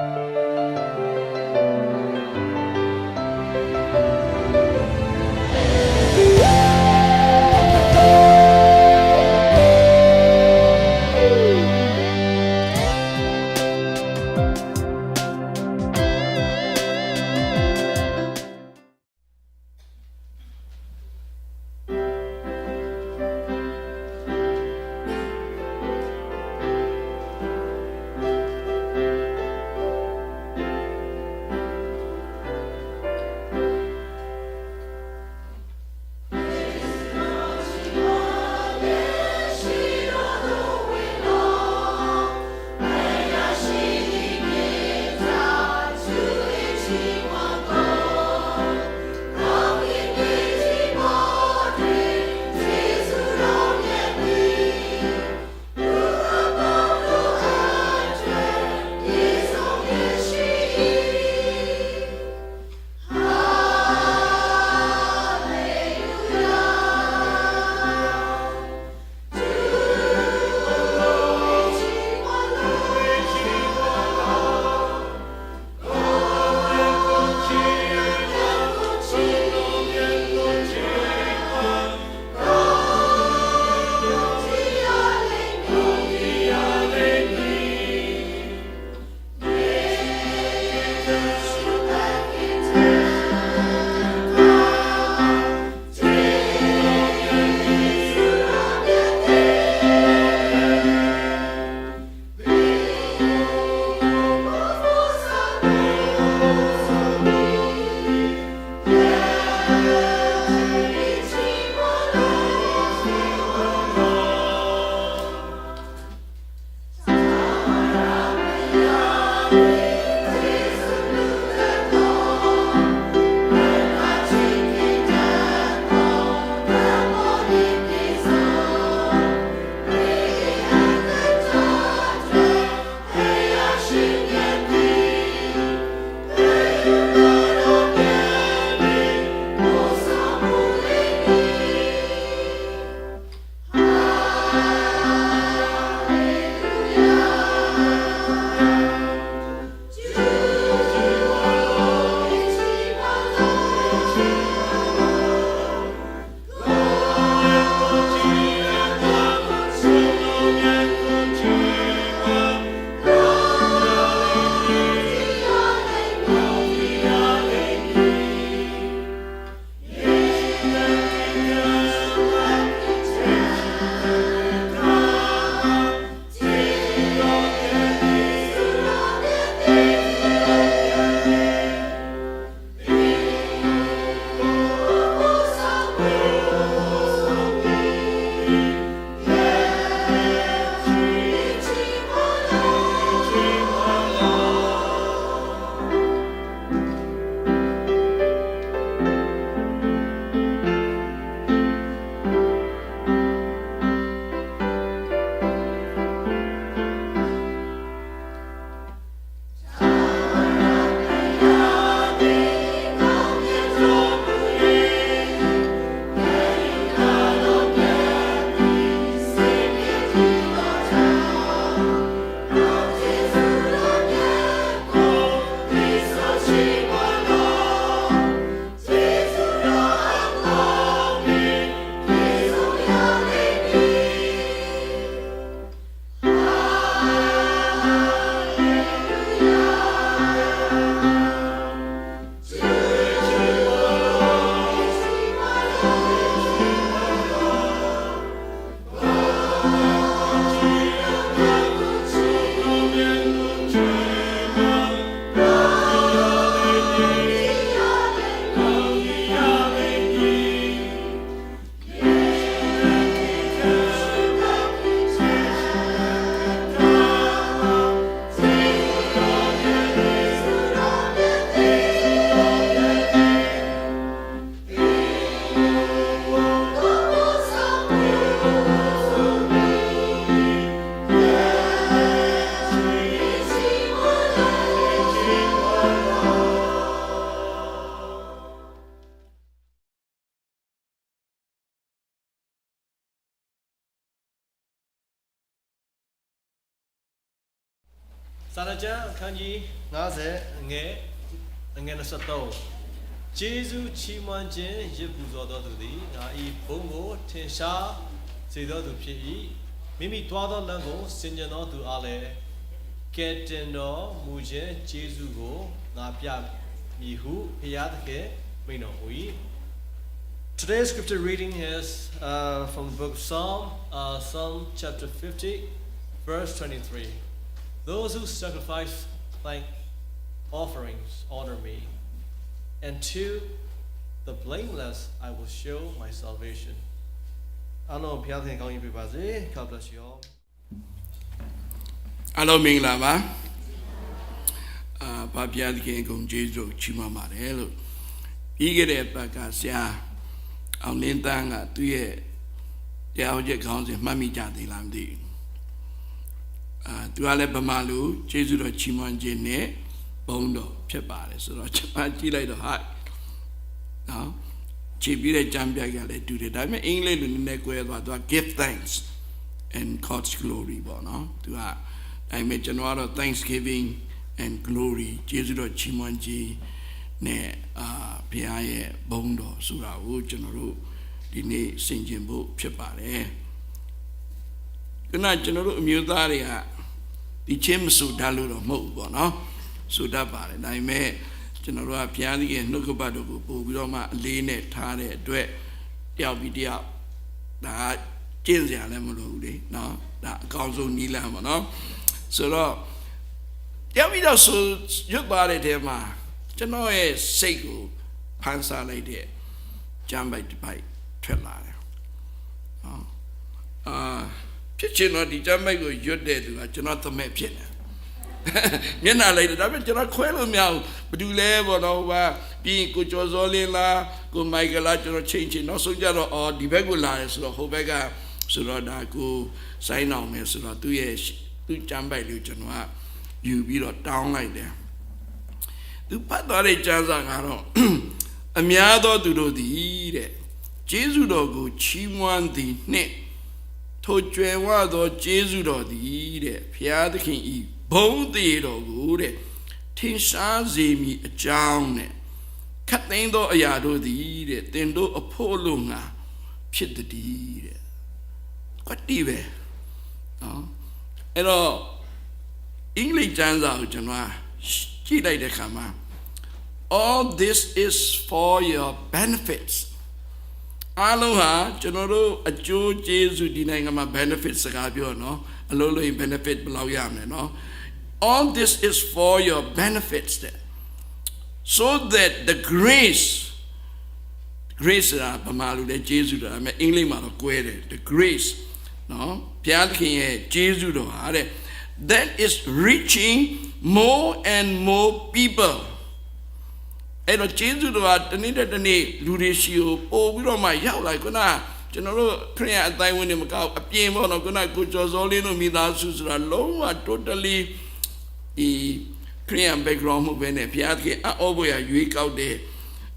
ဟ စာရကျမ်းအခန်းကြီး90အငယ်အငယ်23ဂျေဇုချီးမွမ်းခြင်းရစ်ပူဇော်တော်သူသည်ငါ၏ဘုန်းကိုထင်ရှားစေတော်သူဖြစ်၏မိမိတွားသောလမ်းကိုစင်ကြင်တော်သူအားလည်းကဲတင်တော်မူခြင်းဂျေဇုကိုငါပြမည်ဟုဘုရားသခင်မိန့်တော်မူ၏。Today's scripture reading is uh, from the book of Psalm, uh, Psalm chapter 50, verse 23. Those who sacrifice thank offerings honor me, and to the blameless I will show my salvation. အားလုံးဘုရားသခင်ကောင်းကြီးပေးပါစေ။ God bless you all. အားလုံးမင်္ဂလာပါအာဘာပြားသခင်ကုန်ကျေးဇူးချီးမွမ်းပါတယ်လို့ပြီးခဲ့တဲ့ပတ်ကဆရာအောင်လင်းတန်းကသူ့ရဲ့တရားဟောချက်ခေါင်းစဉ်မှတ်မိကြသေးလားမသိဘူး အာသူကလည်းဗမာလူကျေးဇူးတော်ချီးမွမ်းခြင်းနဲ့ဘုန်းတော်ဖြစ်ပါတယ်ဆိုတော့ကျွန်မကြည့်လိုက်တော့ဟာနော်ခြေပြီးတဲ့ကြံပြိုက်ကလည်းတူတယ်ဒါပေမဲ့အင်္ဂလိပ်လိုနည်းနည်းကွဲသွားသူက give thanks and God's glory ပေါ့နော်သူကဒါပေမဲ့ကျွန်တော်ကတော့ thanksgiving and glory ကျေးဇူးတော်ချီးမွမ်းခြင်းနဲ့အာဘုရားရဲ့ဘုန်းတော်ဆိုတာကိုကျွန်တော်တို့ဒီနေ့ဆင်ခြင်ဖို့ဖြစ်ပါတယ်ခုနကျွန်တော်တို့အမျိုးသားတွေက ဒီချင်းမဆူတတ်လို့တော့မဟုတ်ဘူးပေါ့နော်ဆူတတ်ပါတယ်ဒါပေမဲ့ကျွန်တော်တို့ကဘုရားသခင်နှုတ်ကပတ်တော်ကိုပို့ပြီးတော့မှအလေးနဲ့ထားတဲ့အတွက်တယောက်ပြီးတယောက်ဒါကကျင့်စရာလည်းမလိုဘူးလေနော်ဒါအကောင်းဆုံးနီးလန်းပါနော်ဆိုတော့တယောက်ပြီးတော့ဆိုရွတ်သွားတဲ့တဲမှာကျွန်တော်ရဲ့စိတ်ကိုဖန်ဆာလိုက်တဲ့ကြမ်းပိုက်တစ်ပိုက်ထွက်လာတယ်နော်အာ ဖြစ်ချင်တော့ဒီကြမ်းပိုက်ကိုရွတ်တဲ့သူကကျွန်တော်သမက်ဖြစ်တယ်မျက်နှာလိုက်တယ်ဒါပေမဲ့ကျွန်တော်ခွဲလို့မရဘူးဘာတူလဲပေါ့နော်ဟိုကပြီးရင်ကိုကျော်စောလင်းလားကိုမိုက်ကယ်လားကျွန်တော်ချိန်ချိန်နောက်ဆုံးကြတော့အော်ဒီဘက်ကိုလာတယ်ဆိုတော့ဟိုဘက်ကဆိုတော့ဒါကိုစိုင်းအောင်မယ်ဆိုတော့သူ့ရဲ့သူ့ကြမ်းပိုက်လေးကိုကျွန်တော်ကယူပြီးတော့တောင်းလိုက်တယ်သူပတ်သွားတဲ့ကျမ်းစာကတော့အများသောသူတို့သည်တဲ့ကျေးဇူးတော်ကိုချီးမွမ်းသည်နှင့် ထိုကြွယ်ဝသောကျေးဇူးတော်သည်တဲ့ဖျားသခင်ဤဘုံတည်တော်ကိုတဲ့ထင်ရှားစေမည်အကြောင်းတဲ့ခတ်သိမ်းသောအရာတို့သည်တဲ့တင်တို့အဖို့လုံးငါဖြစ်တည်းတဲ့ကွတ်တီပဲနော်အဲ့တော့အင်္ဂလိပ်ကျမ်းစာကိုကျွန်တော်ကြည့်လိုက်တဲ့အခါမှာ all this is for your benefits အားလုံးဟာကျွန်တော်တို့အကျိုးကျေးဇူးဒီနိုင်ငံမှာ benefit စကားပြောနော်အလုံးလုံး benefit ဘယ်လောက်ရမလဲနော် all this is for your benefits that so that the grace grace ကဗမာလူလည်းကျေးဇူးတော်အမေအင်္ဂလိပ်မှာတော့ကွဲတယ် the grace နော်ဘုရားသခင်ရဲ့ကျေးဇူးတော်ဟာတဲ့ that is reaching more and more people အဲ့တော့ကျေးဇူးတော်ကတနေ့တစ်နေ့လူတွေရှိကိုပို့ပြီးတော့မှရောက်လာခုနကျွန်တော်တို့ခရိယအတိုင်းဝင်နေမကောက်အပြင်ပေါ့နော်ခုနကိုကျော်စောလေးတို့မိသားစုဆိုတာလုံးဝ totally ဒီခရိယ background မှုပဲနဲ့ဘုရားသခင်အော့ဘွေရရွေးကောက်တဲ့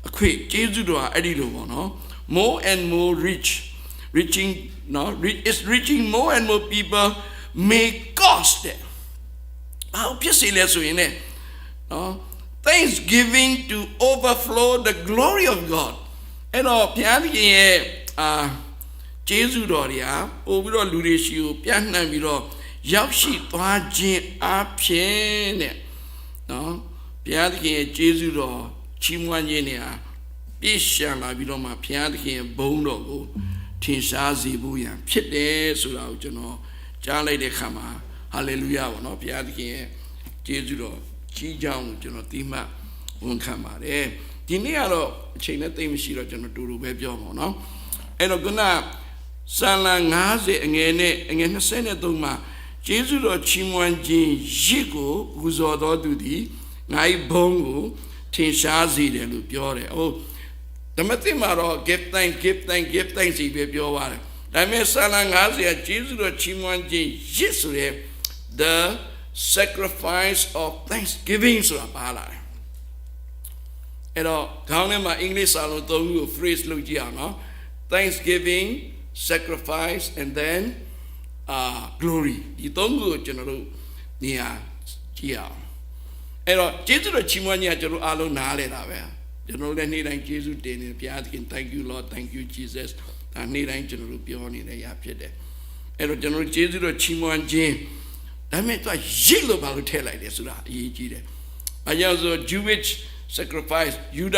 အခွင့်ကျေးဇူးတော်ကအဲ့ဒီလိုပေါ့နော် more and more rich reaching နော် is reaching more and more people may cost it ဘာဖြစ်စီလဲဆိုရင်ねနော် thanksgiving to overflow the glory of God အဲ့တော့ဘုရားသခင်ရဲ့အာကျေးဇူးတော်တွေဟာပို့ပြီးတော့လူတွေရှိကိုပြန့်နှံ့ပြီးတော့ရောက်ရှိသွားခြင်းအဖြစ်တဲ့နော်ဘုရားသခင်ရဲ့ကျေးဇူးတော်ချီးမွမ်းခြင်းတွေဟာပြည့်ရှံလာပြီးတော့မှဘုရားသခင်ရဲ့ဘုန်းတော်ကိုထင်ရှားစေဖို့ရန်ဖြစ်တယ်ဆိုတာကိုကျွန်တော်ကြားလိုက်တဲ့ခါမှာဟာလေလုယာပေါ့နော်ဘုရားသခင်ရဲ့ကျေးဇူးတော် ကြီးကြောင်းကိုကျွန်တော်သိမှဝန်ခံပါတယ်ဒီနေ့ကတော့အချိန်နဲ့သိမ့်မရှိတော့ကျွန်တော်တူတူပဲပြောမှာနော်အဲ့တော့ခုနဆာလံ90အငယ်နဲ့အငယ်23မှာကျေးဇူးတော်ချီးမွမ်းခြင်းရစ်ကိုပူဇော်တော်သူသည်ငါ၏ဘုန်းကိုထင်ရှားစေတယ်လို့ပြောတယ်ဟုတ်ဓမ္မသစ်မှာတော့ give thanks give thanks give thanks စီပဲပြောပါတယ်ဒါပေမဲ့ဆာလံ90ကကျေးဇူးတော်ချီးမွမ်းခြင်းရစ်ဆိုတဲ့ the sacrifice of thanksgiving ဆိုတာပါလာတယ်အဲ့တော့ခေါင်းထဲမှာအင်္ဂလိပ်စာလုံးသုံးခုကို phrase လုပ်ကြည့်အောင်နော် thanksgiving sacrifice and then uh glory ဒီသုံးခုကိုကျွန်တော်တို့နေရာကြကြည့်အောင်အဲ့တော့ကျေးဇူးတော်ချီးမွမ်းခြင်းကကျွန်တော်အားလုံးနားလဲတာပဲကျွန်တော်လည်းနေ့တိုင်းကျေးဇူးတင်နေဘုရားသခင် thank you lord thank you jesus ဒါနေ့တိုင်းကျွန်တော်တို့ပြောနေတဲ့အရာဖြစ်တယ်အဲ့တော့ကျွန်တော်တို့ကျေးဇူးတော်ချီးမွမ်းခြင်း ဒါပေမဲ့သူကရစ်လို့ဘာလို့ထည့်လိုက်လဲဆိုတာအရေးကြီးတယ်။အကြောင်းဆို Jewish sacrifice ယူဒ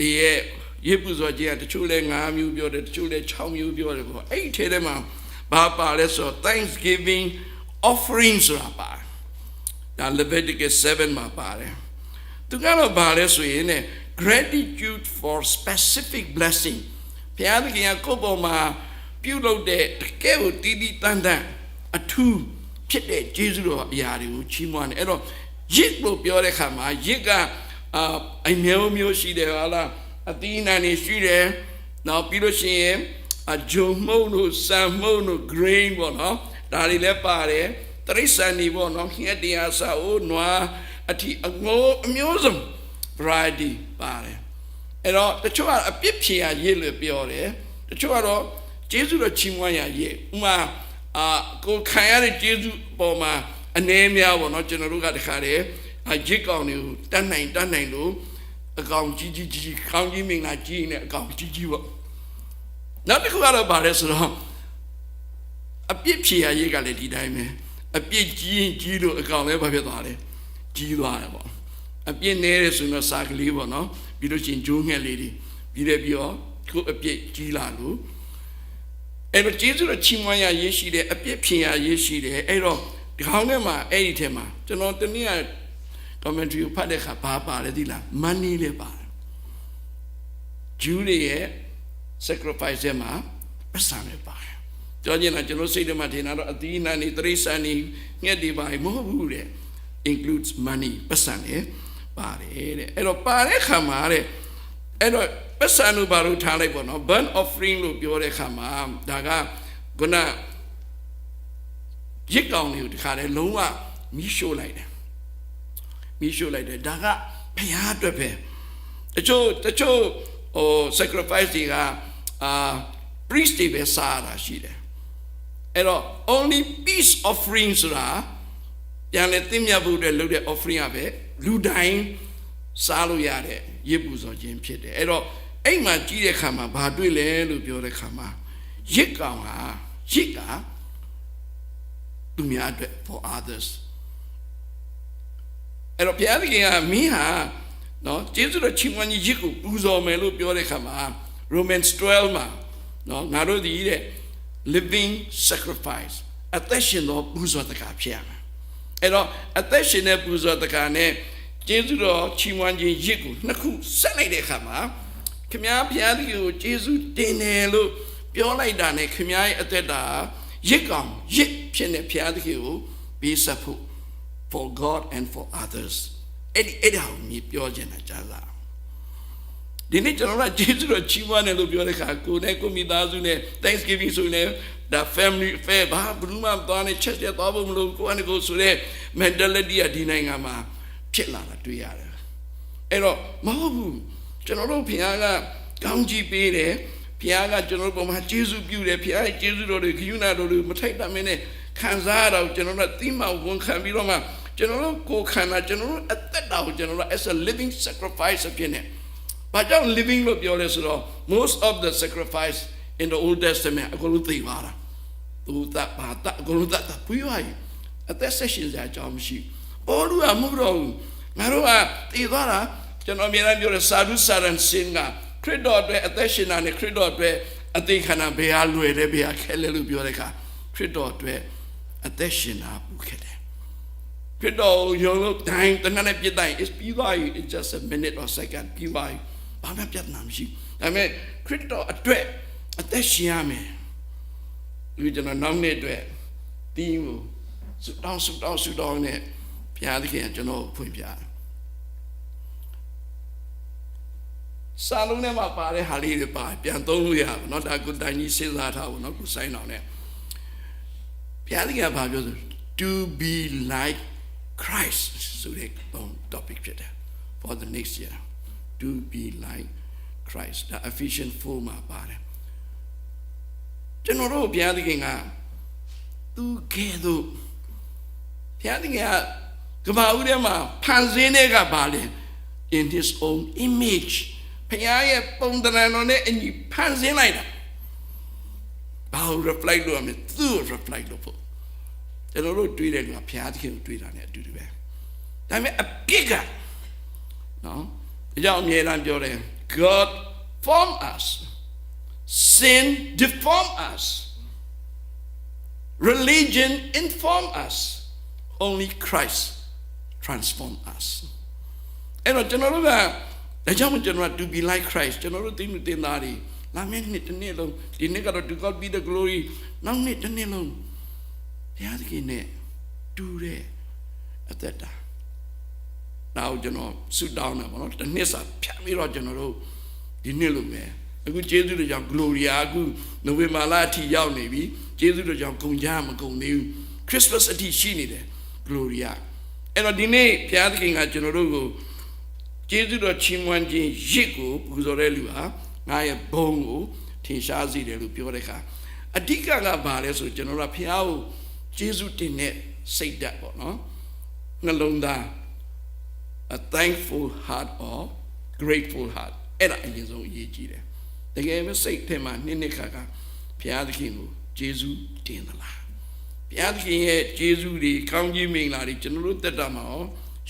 တည်းရဲ့ယေပူဇော်ခြင်းကတချို့လဲ9မျိုးပြောတယ်တချို့လဲ6မျိုးပြောတယ်ပေါ့အဲ့ဒီထဲထဲမှာဘာပါလဲဆိုတော့ thanksgiving offering ဆိုတာပါတယ်ဒါ Leviticus 7မှာပါတယ်သူကတော့ဘာလဲဆိုရင်ね gratitude for specific blessing ဘုရားသခင်ကကိုယ့်ပေါ်မှာပြုလုပ်တဲ့တကယ်ကိုတီးတီးတန်းတန်းအထူး ဖြစ်တဲ့ကျေးဇူးတော်အရာတွေကိုချီးမွမ်းတယ်အဲ့တော့ရစ်လို့ပြောတဲ့ခါမှာရစ်ကအာအမျိုးမျိုးရှိတယ်ဟာလားအသီးနှံတွေရှိတယ်နောက်ပြီးလို့ရှိရင်အဂျုံမုံတို့ဆန်မုံတို့ grain ပေါ့နော်ဒါတွေလည်းပါတယ်တရိษံတွေပေါ့နော်ငှက်တရားစာအိုးနွားအထီအငိုးအမျိုးစုံ variety ပါတယ်အဲ့တော့တချို့ကအပြစ်ဖြေရရေးလို့ပြောတယ်တချို့ကတော့ကျေးဇူးတော်ချီးမွမ်းရရေးဥမာ အာကိုခံရတဲ့ကျေးဇူးအပေါ်မှာအနေများပေါ့နော်ကျွန်တော်တို့ကတခါတည်းအရစ်ကောင်တွေကိုတတ်နိုင်တတ်နိုင်လို့အကောင်ကြီးကြီးကြီးခေါင်းကြီးမင်္ဂလာကြီးနေအကောင်ကြီးကြီးပေါ့နောက်တစ်ခုကတော့ဗါလဲဆိုတော့အပြစ်ဖြေရရေးကလည်းဒီတိုင်းပဲအပြစ်ကြီးရင်ကြီးလို့အကောင်လည်းဘာဖြစ်သွားလဲကြီးသွားတယ်ပေါ့အပြစ်နည်းတယ်ဆိုတော့စာကလေးပေါ့နော်ပြီးလို့ရှိရင်ဂျိုးငှက်လေးတွေပြီးတယ်ပြီးတော့ကိုအပြစ်ကြီးလာလို့ အဲ့တော့ကျေးဇူးတော်ချီးမွမ်းရရေးရှိတယ်အပြစ်ဖြေရရေးရှိတယ်အဲ့တော့ဒီခေါင်းထဲမှာအဲ့ဒီထဲမှာကျွန်တော်တနည်း commentary ကိုဖတ်တဲ့အခါဘာပါလဲသိလား money လည်းပါတယ် Jew တွေရဲ့ sacrifice ထဲမှာပတ်စံလည်းပါတယ်ကြောကျင်တာကျွန်တော်စိတ်ထဲမှာထင်တာတော့အသီးအနှံတွေတရိษံတွေငှက်တွေပါမဟုတ်ဘူးတဲ့ includes money ပတ်စံလည်းပါတယ်တဲ့အဲ့တော့ပါတဲ့ခါမှာတဲ့ အဲ့တော့ပတ်စံလို့ဘာလို့ထားလိုက်ပေါ့နော် burn offering လို့ပြောတဲ့ခါမှာဒါကခုနရစ်ကောင်တွေကိုဒီခါလဲလုံးဝမီးရှို့လိုက်တယ်မီးရှို့လိုက်တယ်ဒါကဘုရားအတွက်ပဲတချို့တချို့ဟို sacrifice တွေကအာ priest တွေပဲစားရတာရှိတယ်အဲ့တော့ only peace offering ဆိုတာပြန်လေသိမြတ်ဖို့အတွက်လုပ်တဲ့ offering ကပဲလူတိုင်းစားလို့ရတဲ့ ရစ်ပူဇော်ခြင်းဖြစ်တယ်အဲ့တော့အဲ့မှာကြီးတဲ့ခါမှာဘာတွေ့လဲလို့ပြောတဲ့ခါမှာရစ်ကောင်ကရစ်ကသူများအတွက် for others အဲ့တော့ဘုရားသခင်ကမင်းဟာနော်ကျေးဇူးတော်ချီးမွမ်းကြီးရစ်ကိုပူဇော်မယ်လို့ပြောတဲ့ခါမှာ Romans 12မှာနော်ငါတို့ဒီတဲ့ living sacrifice အသက်ရှင်သောပူဇော်တကားဖြစ်ရမယ်အဲ့တော့အသက်ရှင်တဲ့ပူဇော်တကားနဲ့ ကျေးဇူးတော်ချီးမွမ်းခြင်းရစ်ကိုနှစ်ခုဆက်လိုက်တဲ့အခါမှာခမည်းဘုရားသခင်ကိုကျေးဇူးတင်တယ်လို့ပြောလိုက်တာနဲ့ခမည်းရဲ့အသက်တာရစ်ကောင်ရစ်ဖြစ်နေဘုရားသခင်ကိုပေးဆက်ဖို့ for God and for others အဲ့ဒီအဲ့ဒါကိုမြည်ပြောချင်တာကြားလားဒီနေ့ကျွန်တော်ကကျေးဇူးတော်ချီးမွမ်းတယ်လို့ပြောတဲ့အခါကိုယ်နဲ့ကိုယ်မိသားစုနဲ့ Thanksgiving ဆိုရင်ဒါ family affair ဘာဘူးမှသွားနေချက်ချက်သွားဖို့မလို့ကိုယ်အနေကိုဆိုတဲ့ mentality ကဒီနိုင်ငံမှာ ဖြစ်လာတာတွေ့ရတယ်အဲ့တော့မဟုတ်ဘူးကျွန်တော်တို့ဘုရားကကောင်းကြီးပေးတယ်ဘုရားကကျွန်တော်တို့ပုံမှာကျေးဇူးပြုတယ်ဘုရားရဲ့ကျေးဇူးတော်တွေဂရုဏာတော်တွေမထိုက်တတ်မင်းနဲ့ခံစားရတော့ကျွန်တော်တို့သိမှဝန်ခံပြီးတော့မှကျွန်တော်တို့ကိုယ်ခန္ဓာကျွန်တော်တို့အသက်တာကိုကျွန်တော်တို့ as a living sacrifice အဖြစ်နဲ့ဘာကြောင့် living လို့ပြောလဲဆိုတော့ most of the sacrifice in the old testament အကုန်လုံးသိပါတာသူတပ်ပါတပ်အကုန်လုံးတပ်ပြီးပါပြီအသက်ဆက်ရှင်စရာအကြောင်းမရှိဘော လူကမဟုတ်တော့ဘူးငါတို့ကတည်သွားတာကျွန်တော်အမြဲတမ်းပြောတယ်စာဓုစာရန်စင်ကခရစ်တော်အတွက်အသက်ရှင်တာနဲ့ခရစ်တော်အတွက်အသေးခန္ဓာဘယ်ဟာလွယ်တယ်ဘယ်ဟာခဲလဲလို့ပြောတဲ့အခါခရစ်တော်အတွက်အသက်ရှင်တာပူခဲ့တယ်ခရစ်တော်ယုံလို့တိုင်းတနက်နဲ့ပြစ်တိုင်း is ပြီးသွားပြီ it's just a minute or second ပြီးသွားပြီဘာမှပြဿနာမရှိဒါပေမဲ့ခရစ်တော်အတွက်အသက်ရှင်ရမယ်ဒီကျွန်တော်နောက်နေ့အတွက်တင်းကိုဆုတောင်းဆုတောင်းဆုတောင်းနဲ့ ဘုရားသခင်ကကျွန်တော်ဖွင့်ပြတယ်စာလုံးထဲမှာပါတဲ့ဟာလေးတွေပါပြန်သုံးလို့ရပါเนาะဒါကိုတိုင်းကြီးစဉ်းစားထားဖို့เนาะကိုစိုင်းအောင်နဲ့ဘုရားသခင်ကဘာပြောဆို to be like Christ ဆိုတဲ့ topic ဖြစ်တယ် for the next year to be like Christ ဒါ Ephesians 4မှာပါတယ်ကျွန်တော်တို့ဘုရားသခင်ကသူကဲ့သို့ဘုရားသခင်က ကဘာဦးထဲမှာဖန်ဆင်းတဲ့ကဘာလဲ in his own image ဖခင်ရဲ့ပုံသဏ္ဍာန်တော်နဲ့အညီဖန်ဆင်းလိုက်တာဘာလို့ reflect လုပ်ရမလဲသူ့ကို reflect လုပ်ဖို့ကျွန်တော်တို့တွေးတဲ့လူကဘုရားသခင်ကိုတွေးတာ ਨੇ အတူတူပဲဒါပေမဲ့အပြစ်ကနော်အကြောင်းအမြဲတမ်းပြောတယ် God form us sin deform us religion inform us only Christ transform us အဲ့တော့ကျွန်တော်တို့ကဒါကြောင့်မို့ကျွန်တော်က to be like Christ ကျွန်တော်တို့သိမှုတင်သားတွေလာမယ့်နှစ်တစ်နှစ်လုံးဒီနှစ်ကတော့ to God be the glory နောက်နှစ်တစ်နှစ်လုံးဘုရားသခင်နဲ့တူတဲ့အသက်တာနောက်ကျွန်တော်ဆုတောင်းတာပေါ့နော်တစ်နှစ်စာဖြတ်ပြီးတော့ကျွန်တော်တို့ဒီနှစ်လုံးပဲအခုကျေးဇူးတော်ကြောင့် gloria အခုနိုဝင်ဘာလအထိရောက်နေပြီကျေးဇူးတော်ကြောင့်ဂုံကြမဂုံသေးဘူး Christmas အထိရှိနေတယ် gloria အဲ့တော့ဒီနေ့ဘုရားသခင်ကကျွန်တော်တို့ကိုကျေးဇူးတော်ချီးမွမ်းခြင်းရစ်ကိုပူဇော်တဲ့လူဟာငါရဲ့ဘုံကိုထင်ရှားစေတယ်လို့ပြောတဲ့အခါအဓိကကဘာလဲဆိုကျွန်တော်တို့ကဘုရားကိုကျေးဇူးတင်တဲ့စိတ်ဓာတ်ပေါ့နော်နှလုံးသား a thankful heart or grateful heart အဲ့ဒါအရင်ဆုံးအရေးကြီးတယ်တကယ်ပဲစိတ်ထဲမှာနှစ်နှစ်ခါခါဘုရားသခင်ကိုကျေးဇူးတင်သလား ဘုရားသခင်ရဲ့ကျေးဇူးတွေကောင်းကြီးမင်္ဂလာတွေကျွန်တော်တို့တက်တာမှာရော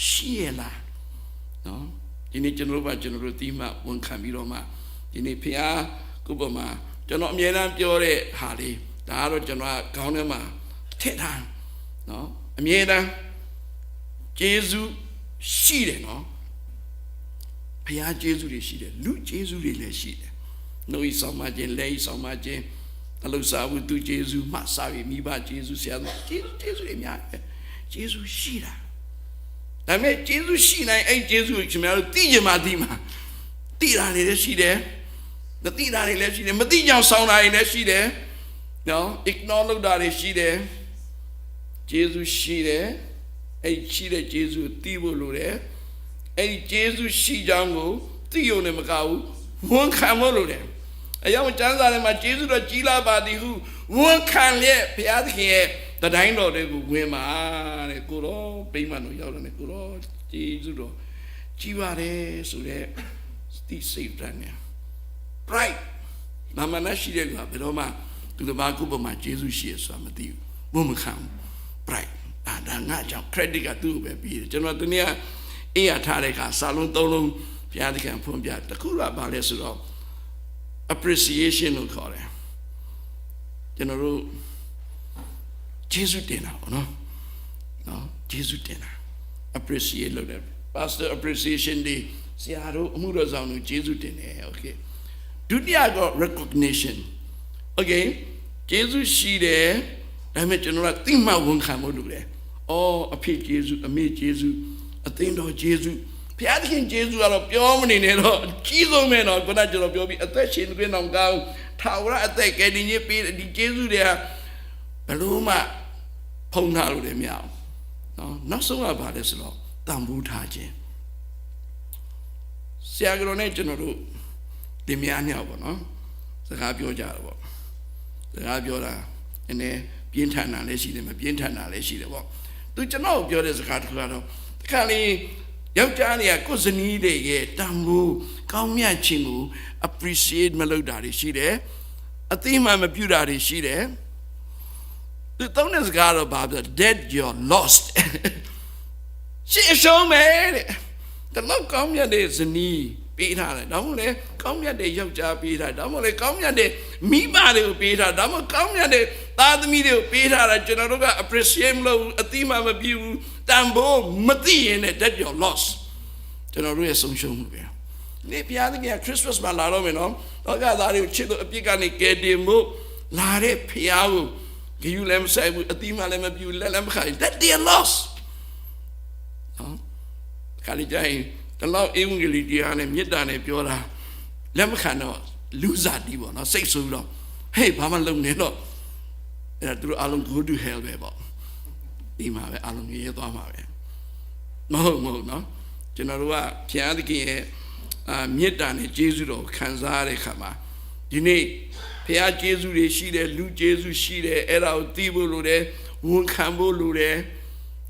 ရှိရလားနော်ဒီနေ့ကျွန်တော်တို့ကကျွန်တော်တို့ဒီမှဝန်ခံပြီးတော့မှဒီနေ့ဘုရားကိုယ်ပေါ်မှာကျွန်တော်အမြဲတမ်းပြောတဲ့ဟာလေးဒါကတော့ကျွန်တော်ကခေါင်းထဲမှာထည့်ထားနော်အမြဲတမ်းကျေးဇူးရှိတယ်နော်ဘုရားကျေးဇူးတွေရှိတယ်လူကျေးဇူးတွေလည်းရှိတယ်နှုတ်ဤဆောင်မခြင်းလက်ဤဆောင်မခြင်း အလုစာဝတ္ထုကျေးဇူးမှစာပြီးမိဘကျေးဇူးဆရာသမားကျေးဇူးကျေးဇူးတွေများတယ်ကျေးဇူးရှိတာဒါပေမဲ့ကျေးဇူးရှိနိုင်အဲ့ကျေးဇူးကိုခင်ဗျားတို့သိကြမှာသိမှာသိတာတွေလည်းရှိတယ်မသိတာတွေလည်းရှိတယ်မသိကြအောင်ဆောင်းတာတွေလည်းရှိတယ်နော် ignore လုပ်တာတွေရှိတယ်ကျေးဇူးရှိတယ်အဲ့ရှိတဲ့ကျေးဇူးကိုသိဖို့လိုတယ်အဲ့ဒီကျေးဇူးရှိကြောင်းကိုသိရုံနဲ့မကဘူးဝန်ခံဖို့လိုတယ် အယောင်ကျမ်းစာထဲမှာကျေးဇူးတော်ကြီးလာပါသည်ဟုဝန်ခံလျက်ဘုရားသခင်ရဲ့တတိုင်းတော်တွေကိုဝင်ပါတဲ့ကိုတော့ပိမှန်တော်ရောက်တယ်ကိုတော့ကျေးဇူးတော်ကြီးပါတယ်ဆိုတဲ့ဒီစိတ်ဓာတ်နဲ့ pride နာမနာရှိတဲ့လူကဘယ်တော့မှသူတစ်ပါးကိုယ်ပေါ်မှာကျေးဇူးရှိရဆိုတာမသိဘူးဘုမခံဘူး pride ဒါဒါငါကြောင့် credit ကသူ့ကိုပဲပြီးတယ်ကျွန်တော်တနည်းအေးရထားတဲ့အခါစာလုံးသုံးလုံးဘုရားသခင်ဖွင့်ပြတခုကဘာလဲဆိုတော့ appreciation လို့ခေါ်တယ်ကျွန်တော်တို့ကျေးဇူးတင်တာပေါ့နော်နော်ကျေးဇူးတင်တာ appreciate လုပ်တယ် pastor appreciation day ဆရာတို့အမှုတော်ဆောင်တို့ကျေးဇူးတင်တယ် okay ဒုတိယက recognition okay ကျေးဇူးရှိတယ်ဒါပေမဲ့ကျွန်တော်ကသိမှဝန်ခံဖို့လုပ်တယ်အော်အဖေကျေးဇူးအမေကျေးဇူးအသင်းတော်ကျေးဇူး ဘုရားသခင်ကျေးဇူးကတော့ပြောမနေနဲ့တော့ကြီးဆုံးပဲတော့ခုနကျွန်တော်ပြောပြီးအသက်ရှင်သွင်းအောင်ကောင်းထာဝရအသက်ကယ်တင်ခြင်းပေးဒီကျေးဇူးတွေကဘလို့မှဖုံးထားလို့လည်းမရအောင်နော်နောက်ဆုံးကဘာလဲဆိုတော့တန်ဖိုးထားခြင်းဆရာကတော်နဲ့ကျွန်တော်တို့ဒီများညောက်ပေါ့နော်စကားပြောကြတော့ပေါ့စကားပြောတာနည်းနည်းပြင်းထန်တာလည်းရှိတယ်မပြင်းထန်တာလည်းရှိတယ်ပေါ့သူကျွန်တော်ပြောတဲ့စကားတစ်ခုကတော့တခါလေ ယောက်ျားတွေကကိုယ်ဇနီးတွေရဲ့တန်ဖိုးကောင်းမြတ်ခြင်းကို appreciate မလုပ်တာတွေရှိတယ်အသိမှမပြုတာတွေရှိတယ်သူသုံးတဲ့စကားတော့ဘာပြော dead you're lost ရှေ့ရှုံးမယ်တဲ့တလောက်ကောင်းမြတ်တဲ့ဇနီးပေးထားတယ်ဒါမှမဟုတ်လေကောင်းမြတ်တဲ့ယောက်ျားပေးထားဒါမှမဟုတ်လေကောင်းမြတ်တဲ့မိဘတွေကိုပေးထားဒါမှမဟုတ်ကောင်းမြတ်တဲ့သားသမီးတွေကိုပေးထားတာကျွန်တော်တို့က appreciate မလုပ်ဘူးအတိမမပြုဘူး တန်ဖိုးမသိရင်လည်း that your loss ကျွန်တော်တို့ရဲ့ဆုံးရှုံးမှုပဲဒီဘုရားသခင်က Christmas မှာလာတော့မယ်နော်တော့ကသားတွေကိုချစ်လို့အပြစ်ကနေကယ်တင်ဖို့လာတဲ့ဘုရားကိုဂယူလည်းမဆိုင်ဘူးအတိမလည်းမပြုလက်လည်းမခိုင်း that their loss နော်ခါလေးကြရင်တလောက်အင်္ဂလိပ်တရားနဲ့မေတ္တာနဲ့ပြောတာလက်မခံတော့လူစားတီးပေါ့နော်စိတ်ဆိုးတော့ဟေးဘာမှလုံနေတော့အဲ့ဒါသူတို့အလုံး go to hell ပဲပေါ့ ဒီမှာပဲအလုံးရေးသွားမှာပဲမဟုတ်မဟုတ်နော်ကျွန်တော်တို့ကဘုရားသခင်ရဲ့အာမေတ္တာနဲ့ကျေးဇူးတော်ခံစားရတဲ့ခါမှာဒီနေ့ဘုရားကျေးဇူးတွေရှိတယ်လူကျေးဇူးရှိတယ်အဲ့ဒါကိုသိဖို့လိုတယ်ဝန်ခံဖို့လိုတယ်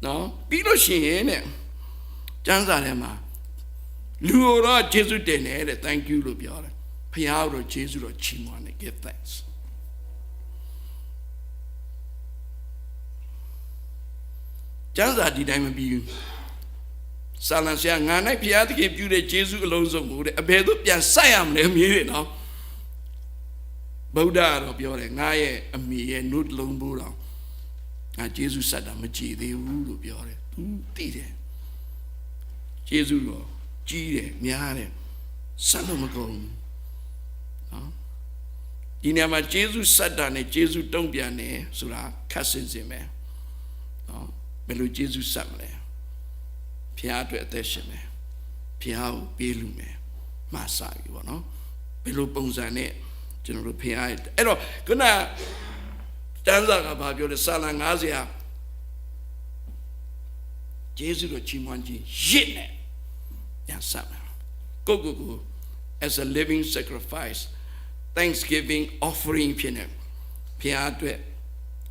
နော်ပြီးလို့ရှိရင်တဲ့ကျမ်းစာထဲမှာလူတော်တော့ယေရှုတင်တယ်တဲ့ thank you လို့ပြောတယ်ဖခင်တော်ယေရှုတော်ချီးမွမ်းတယ် give thanks ကျမ်းစာဒီတိုင်းမပြီးဘူးဆာလန်ဆရာငါ၌ဘုရားသခင်ပြုတဲ့ယေရှုအလုံးစုံကိုတဲ့အဘယ်သို့ပြန်ဆက်ရမလဲမေးတယ်နော်ဗုဒ္ဓကတော့ပြောတယ်ငါရဲ့အမိရဲ့နှုတ်လုံးဘူးတော့ငါယေရှုဆက်တာမကြည်သေးဘူးလို့ပြောတယ်သူသိတယ်ယေရှုတော့ကြီးတယ်များတယ်ဆက်လို့မကုန်ဘူးနော်ဒီနေရာမှာယေရှုဆက်တာနဲ့ယေရှုတုံ့ပြန်တယ်ဆိုတာခက်စင်စင်ပဲနော်ဘ ယ်လိုယေရှုဆက်မလဲဖျားအတွက်အသက်ရှင်မယ်ဖျားကိုပေးလူမယ်မှားစားပြီပေါ့နော်ဘယ်လိုပုံစံနဲ့ကျွန်တော်တို့ဖျားရဲ့အဲ့တော့ခုနတန်းစာကဘာပြောလဲစာလံ90ဟာယေရှုတော်ချီးမွမ်းခြင်းရစ်နဲ့ရဆက်မယ်ကိုကိုကို as a living sacrifice thanksgiving offering ဖြစ်နေဖျားအတွက်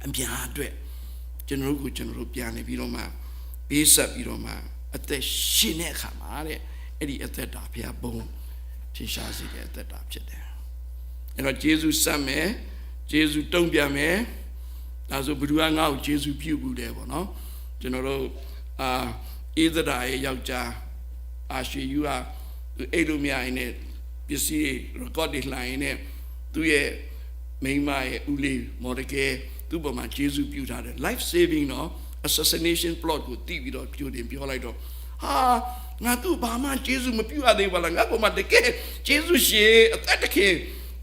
အများအတွက် ကျွန်တော်တို့ကိုကျွန်တော်တို့ပြန်နေပြီးတော့မှပေးဆက်ပြီးတော့မှအသက်ရှင်တဲ့အခါမှာတဲ့အဲ့ဒီအသက်တာဖျားဘုံထင်ရှားစေတဲ့အသက်တာဖြစ်တယ်အဲ့တော့ယေရှုဆက်မယ်ယေရှုတုံ့ပြန်မယ်ဒါဆိုဘုရားငါ့ကိုယေရှုပြုဘူးတယ်ပေါ့နော်ကျွန်တော်တို့အာဣသရာရဲ့ယောက်ျားအာရှေယူဟာသူအဲ့လိုမြရင်နဲ့ပစ္စည်း record တွေလှိုင်းနေသူ့ရဲ့မိန်းမရဲ့ဦးလေးမော်ဒကဲ သူ့ပေါ်မှာယေရှုပြုထားတယ် life saving နော် assassination plot ကိုတီးပြီးတော့ပြုတင်ပြောလိုက်တော့ဟာငါသူ့ဘာမှယေရှုမပြုရသေးပါလားငါပေါ်မှာတကယ်ယေရှုရှင်အသက်တခင်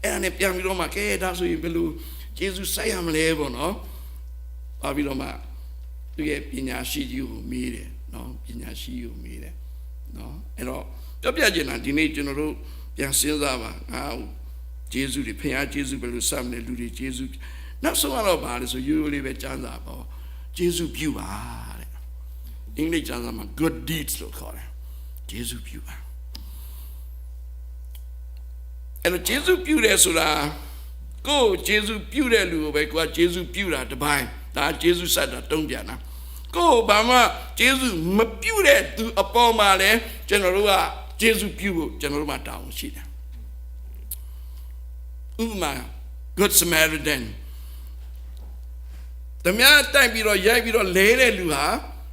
အဲ့ဒါနဲ့ပြန်ပြီးတော့မှကဲဒါဆိုရင်ဘယ်လိုယေရှုဆက်ရမလဲပေါ့နော်ပါပြီးတော့မှသူရဲ့ပညာရှိကြီးကိုမေးတယ်နော်ပညာရှိကြီးကိုမေးတယ်နော်အဲ့တော့ပြောပြချင်တာဒီနေ့ကျွန်တော်တို့ပြန်စဉ်းစားပါငါဂျေဇုတွေဖခင်ဂျေဇုဘယ်လိုစမ်းလဲလူတွေဂျေဇု နောက်ဆုံးတော့ပါလေဆိုရိုးရိုးလေးပဲကျမ်းစာပေါ့ဂျေဇုပြုပါတဲ့အင်္ဂလိပ်ကျမ်းစာမှာ good deeds လို့ခေါ်တယ်ဂျေဇုပြုပါအဲ့တော့ဂျေဇုပြုတယ်ဆိုတာကိုယ်ဂျေဇုပြုတဲ့လူကိုပဲကိုကဂျေဇုပြုတာတစ်ပိုင်းဒါဂျေဇုဆက်တာတုံးပြန်တာကိုယ်ဘာမှဂျေဇုမပြုတဲ့သူအပေါ်မှာလဲကျွန်တော်တို့ကဂျေဇုပြုဖို့ကျွန်တော်တို့မှာတောင်းရှိတယ်ဥပမာ good samaritan တမန်တိုက်ပြီးတော့ရိုက်ပြီးတော့လဲတဲ့လူဟာ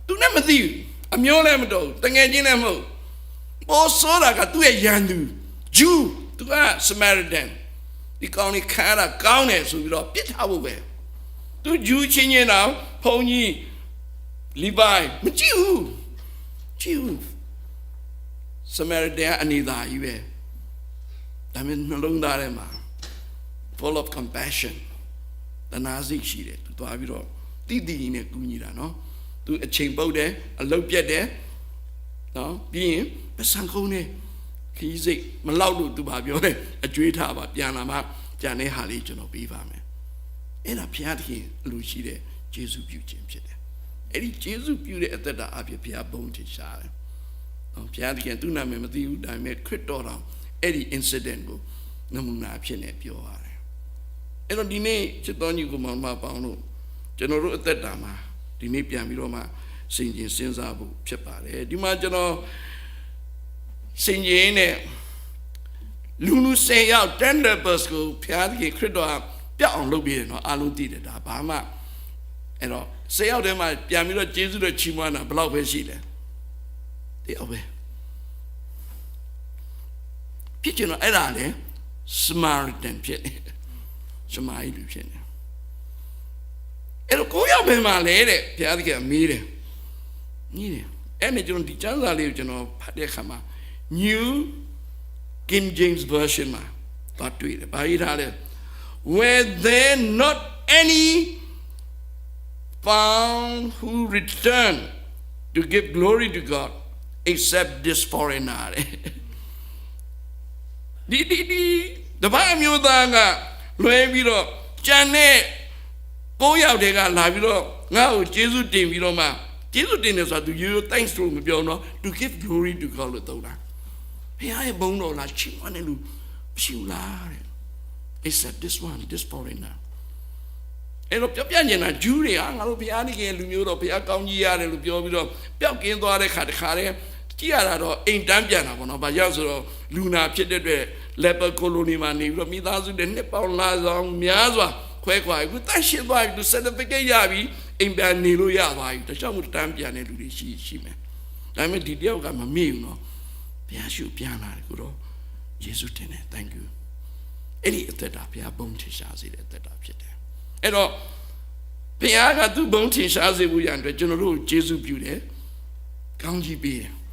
သူနဲ့မသိဘူးအမျိုးလည်းမတော်ဘူးတငယ်ချင်းလည်းမဟုတ်ပေါ်စောတာကသူ့ရဲ့ရန်သူ Jew သူက Samaritan ဒီကောင်းนี่ခါတာကောင်းတယ်ဆိုပြီးတော့ပြစ်ထားဖို့ပဲသူ Jew ချင်းချင်းတော့ဘုန်းကြီး Levi မကြည့်ဘူးကြည့်ဘူး Samaritan အနေသာကြီးပဲဒါပေမဲ့နှလုံးသားထဲမှာ full of compassion တနာစိတ်ရှိတယ်သူသွားပြီးတော့တိတိနဲ့ကူညီတာနော်သူအချိန်ပုတ်တယ်အလုတ်ပြက်တယ်နော်ပြီးရင်ပစံကုန်းတယ်ခီးစိတ်မလောက်လို့သူပါပြောတယ်အကျွေးထားပါပြန်လာမှကြံတဲ့ဟာလေးကျွန်တော်ပေးပါမယ်အဲ့ဒါဘုရားသခင်အလိုရှိတဲ့ယေရှုပြုခြင်းဖြစ်တယ်အဲ့ဒီယေရှုပြုတဲ့အသက်တာအဖြစ်ဘုရားဘုန်းထင်ရှားတယ်နော်ဘုရားသခင်သူ့နာမည်မသိဘူးဒါပေမဲ့ခရစ်တော်တော်အဲ့ဒီ incident ကိုနမူနာဖြစ်နေပြောရတယ် အဲ့တော့ဒီနေ့ချစ်တော်ညီကိုမောင်မပေါင်းတို့ကျွန်တော်တို့အသက်တာမှာဒီနေ့ပြန်ပြီးတော့မှစင်ကျင်စဉ်းစားဖို့ဖြစ်ပါတယ်ဒီမှာကျွန်တော်စင်ကျင်နဲ့လူလူဆယ်ယောက်10 bus ကိုဖျားသခင်ခရစ်တော်ကပြအောင်လုပ်ပြီးတယ်နော်အားလုံးသိတယ်ဒါဘာမှအဲ့တော့ဆယ်ယောက်ထဲမှာပြန်ပြီးတော့ကျေးဇူးတော်ချီးမွမ်းတာဘယ်လောက်ပဲရှိလဲတယောက်ပဲဖြစ်ချင်တော့အဲ့ဒါလေ Samaritan ဖြစ် နေတယ် ရှမာကြီးလူဖြစ်နေအဲ့တော့ကိုရောက်ပဲမှာလဲတဲ့ဘုရားသခင်မေးတယ်ညီးတယ်အဲ့နဲ့ကျွန်တော်ဒီကျမ်းစာလေးကိုကျွန်တော်ဖတ်တဲ့အခါမှာ New King James Version မှာသွားတွေ့တယ်ဘာရေးထားလဲ Were there not any found who returned to give glory to God except this foreigner ဒီဒီဒီတပတ်အမျိုးသားက လွဲပြီးတော့ကြံတဲ့ကိုးယောက်တည်းကလာပြီးတော့ငါ့ကိုကျေးဇူးတင်ပြီးတော့မှကျေးဇူးတင်တယ်ဆိုတာသူရိုးရိုး thanks လို့မပြောတော့ to give glory to God လို့သုံးတာဘုရားရဲ့ဘုန်းတော်လားချီးမွမ်းတယ်လို့မရှိဘူးလားတဲ့ except this one this foreigner အဲ့တော့ပြောပြနေတာဂျူးတွေဟာငါတို့ဘုရားသခင်လူမျိုးတော့ဘုရားကောင်းကြီးရတယ်လို့ပြောပြီးတော့ပျောက်ကင်းသွားတဲ့ခါတခါတည်း ကြည့်ရတာတော့အိမ်တန်းပြန်တာပေါ့နော်။ဘာကြောင့်ဆိုတော့လူနာဖြစ်တဲ့အတွက် leper colony မှာနေပြီးတော့မိသားစုတွေနှစ်ပေါင်းလာဆောင်များစွာခွဲခွာအခုတန့်ရှင်းသွားပြီသူ certificate ရပြီအိမ်ပြန်နေလို့ရသွားပြီ။တခြားမတန်းပြန်တဲ့လူတွေရှိရှိမယ်။ဒါပေမဲ့ဒီတယောက်ကမမေ့ဘူးနော်။ဘုရားရှုပြန်လာတယ်ကိုတော့ယေရှုတင်တယ် thank you ။အဲ့ဒီအသက်တာဘုရားပုံချရှာစေတဲ့အသက်တာဖြစ်တယ်။အဲ့တော့ဘုရားကသူ့ဘုံထင်ရှားစေဖို့ရန်အတွက်ကျွန်တော်တို့ကိုယေရှုပြုတယ်။ကောင်းကြီးပေးတယ်။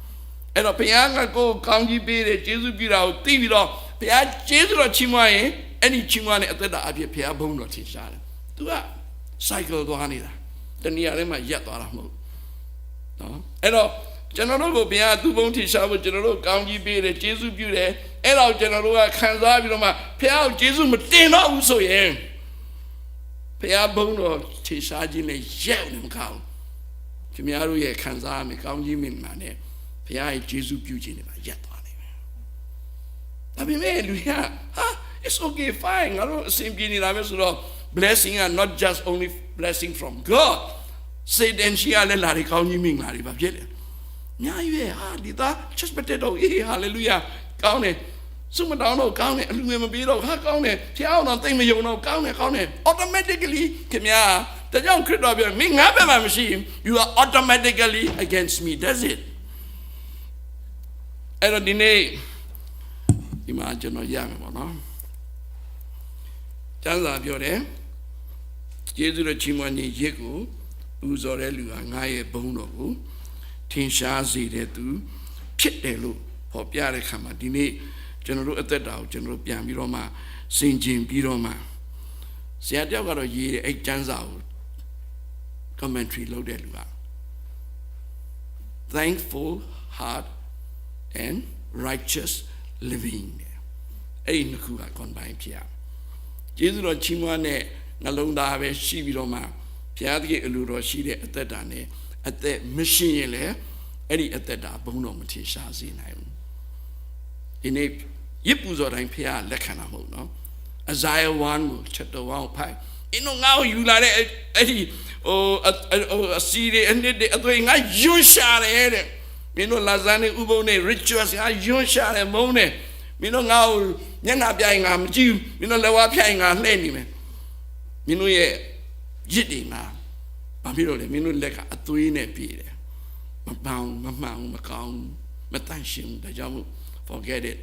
အဲ့တော့ဘုရားကကိုယ်ကောင်းကြီးပေးတယ်ယေရှုပြုတာကိုသိပြီးတော့ဘုရားယေရှုတော်ချီးမွမ်းရင်အဲ့ဒီချီးမွမ်းတဲ့အသက်တာအဖြစ်ဘုရားဘုံတော်ထင်ရှားတယ်။ तू က cycle သွားနေတာ။တနည်းအားဖြင့်မှရက်သွားတာမဟုတ်ဘူး။နော်။အဲ့တော့ကျွန်တော်တို့ကိုဘုရားသူ့ဘုံထင်ရှားဖို့ကျွန်တော်တို့ကောင်းကြီးပေးတယ်ယေရှုပြုတယ်။အဲ့တော့ကျွန်တော်တို့ကခံစားပြီးတော့မှဘုရားကိုယေရှုမတင်တော့ဘူးဆိုရင်ဘုရားဘုံတော်ထင်ရှားခြင်းနဲ့ရက်နေမကောင်း။ခင်ဗျားတို့ရဲ့ခံစားရမယ်ကောင်းကြီးမင်္ဂလာနဲ့ဘု ရားရဲ့ယေရှုပြုခြင်းတွေမှာရက်သွားနေမယ်။ဒါပေမဲ့လူကဟာ it's okay fine ငါတို့အစဉ်ပြေနေတာပဲဆိုတော့ blessing are not just only blessing from God Satan ရှိရလဲလာတယ်ကောင်းကြီးမင်္ဂလာတွေပါဖြစ်တယ်။ညာရွေဟာဒီသား just potato အေး hallelujah ကောင်းတယ်စုမတောင်းတော့ကောင်းတယ်အလူငယ်မပေးတော့ဟာကောင်းတယ်ဖျားအောင်တော့တိတ်မယုံတော့ကောင်းတယ်ကောင်းတယ် automatically ခင်ဗျာတကြောင်ခရစ်တော်ပြောမင်းငါဘက်မှာမရှိဘူး you are automatically against me that's it အဲ့တော့ဒီနေ့ဒီမှာကျွန်တော်ရမယ်ပေါ့နော်ကျမ်းစာပြောတယ်ယေရှုရဲ့ချီးမွမ်းခြင်းရစ်ကိုပူဇော်တဲ့လူဟာငါရဲ့ဘုန်းတော်ကိုထင်ရှားစေတဲ့သူဖြစ်တယ်လို့ဟောပြတဲ့ခါမှာဒီနေ့ကျွန်တော်တို့အသက်တာကိုကျွန်တော်တို့ပြန်ပြီးတော့မှစင်ကျင်ပြီးတော့မှဆရာတယောက်ကတော့ရေးတဲ့အဲ့ကျမ်းစာကို commentary လုပ်တဲ့လူက thankful heart and righteous living အဲ့ဒီနှစ်ခုက combine ဖြစ်ရကျေးဇူးတော်ချီးမွမ်းတဲ့နှလုံးသားပဲရှိပြီးတော့မှဘုရားသခင်အလိုတော်ရှိတဲ့အသက်တာနဲ့အသက်မရှိရင်လည်းအဲ့ဒီအသက်တာဘုံတော်မထင်ရှားစေနိုင်ဘူးဒီနေ့ရစ်ပူဇော်တိုင်းဘုရားလက်ခံတာမဟုတ်နော် Isaiah 1ကို chapter 1ဖိုက်အင်းငါ့ကိုယူလာတဲ့အဲ့ဒီဟိုအစီရီအနှစ်တဲ့အသွေးငါယွန်းရှာတယ်တဲ့ မင်းတို့လာဇန်နဲ့ဥပုံနဲ့ rituals ငါယွန်းရှာတယ်မုန်းတယ်မင်းတို့ငါ့ကိုမျက်နှာပြိုင်ငါမကြည့်ဘူးမင်းတို့လက်ဝါးပြိုင်ငါလှည့်နေမယ်မင်းတို့ရဲ့ရစ်တွေငါဘာဖြစ်လို့လဲမင်းတို့လက်ကအသွေးနဲ့ပြည့်တယ်မပေါင်းမမှန်မကောင်းမတန့်ရှင်းဒါကြောင့် forget it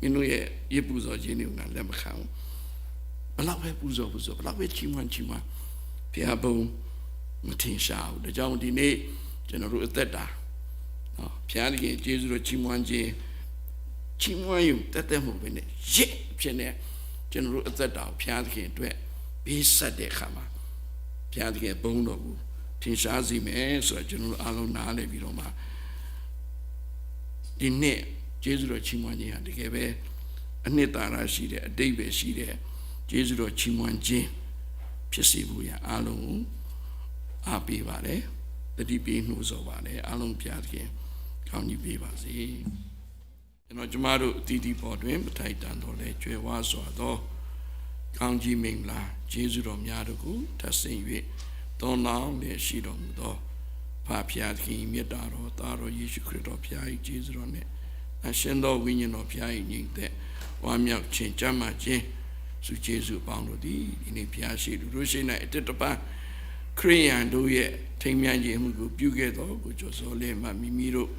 မင်းတို့ရဲ့ရစ်ပူဇော်ခြင်းတွေကလက်မခံဘူးဘလောက်ပဲပူဇော်ပူဇော်ဘလောက်ပဲချီးမွမ်းချီးမွမ်းဘုရားဘုံမထင်ရှားဘူးဒါကြောင့်ဒီနေ့ကျွန်တော်တို့အသက်တာ နော်ဘုရားသခင်ကျေးဇူးတော်ချီးမွမ်းခြင်းချီးမွမ်းယူတက်တက်မှုပဲနဲ့ရစ်ဖြစ်နေကျွန်တော်တို့အသက်တာကိုဘုရားသခင်အတွက်ပေးဆက်တဲ့အခါမှာဘုရားသခင်ဘုန်းတော်ကိုထင်ရှားစေမယ်ဆိုတော့ကျွန်တော်တို့အားလုံးနားလည်ပြီးတော့မှဒီနေ့ကျေးဇူးတော်ချီးမွမ်းခြင်းဟာတကယ်ပဲအနှစ်သာရရှိတဲ့အတိတ်ပဲရှိတဲ့ကျေးဇူးတော်ချီးမွမ်းခြင်းဖြစ်စေဖို့ရအားလုံးကိုအားပေးပါတယ်တတိပေးနှိုးဆော်ပါတယ်အားလုံးပြားခင် ကောင်းကြီးပေးပါစေကျွန်တော်ကျမတို့အတီးတီးပေါ်တွင်မထိုက်တန်တော်လဲကျွယ်ဝစွာသောကောင်းကြီးမင်္ဂလာကျေးဇူးတော်များတို့ကိုထပ်ဆင့်၍တောင်းလောင်းလျက်ရှိတော်မူသောဖာဖျားခင်မြတ်တာတော်သားတော်ယေရှုခရစ်တော်ဖျား၏ကျေးဇူးတော်နဲ့အရှင်တော်ဝိညာဉ်တော်ဖျား၏ညီတဲ့ဝမ်းမြောက်ခြင်းကြမ်းမှခြင်းစုကျေးဇူးပေါင်းတို့သည်ဒီနေ့ဖျားရှိလူတို့ရှိ၌အတ္တတပံခရိယန်တို့ရဲ့ထိမ်းမြန်းခြင်းမှုကိုပြုခဲ့တော်ကိုကြောစောလေးမှမိမိတို့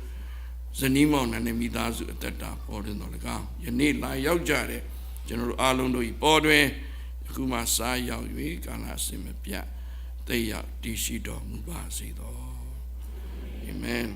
ဇနီးမောင်နှံနဲ့မိသားစုအသက်တာပေါ်တွင်တော်၎င်းယနေ့လာရောက်ကြတဲ့ကျွန်တော်တို့အားလုံးတို့ဤပေါ်တွင်အခုမှစားရောက်၍ကာလအစဉ်မပြတ်တိတ်ရောက်တည်ရှိတော်မူပါစေသောအာမင်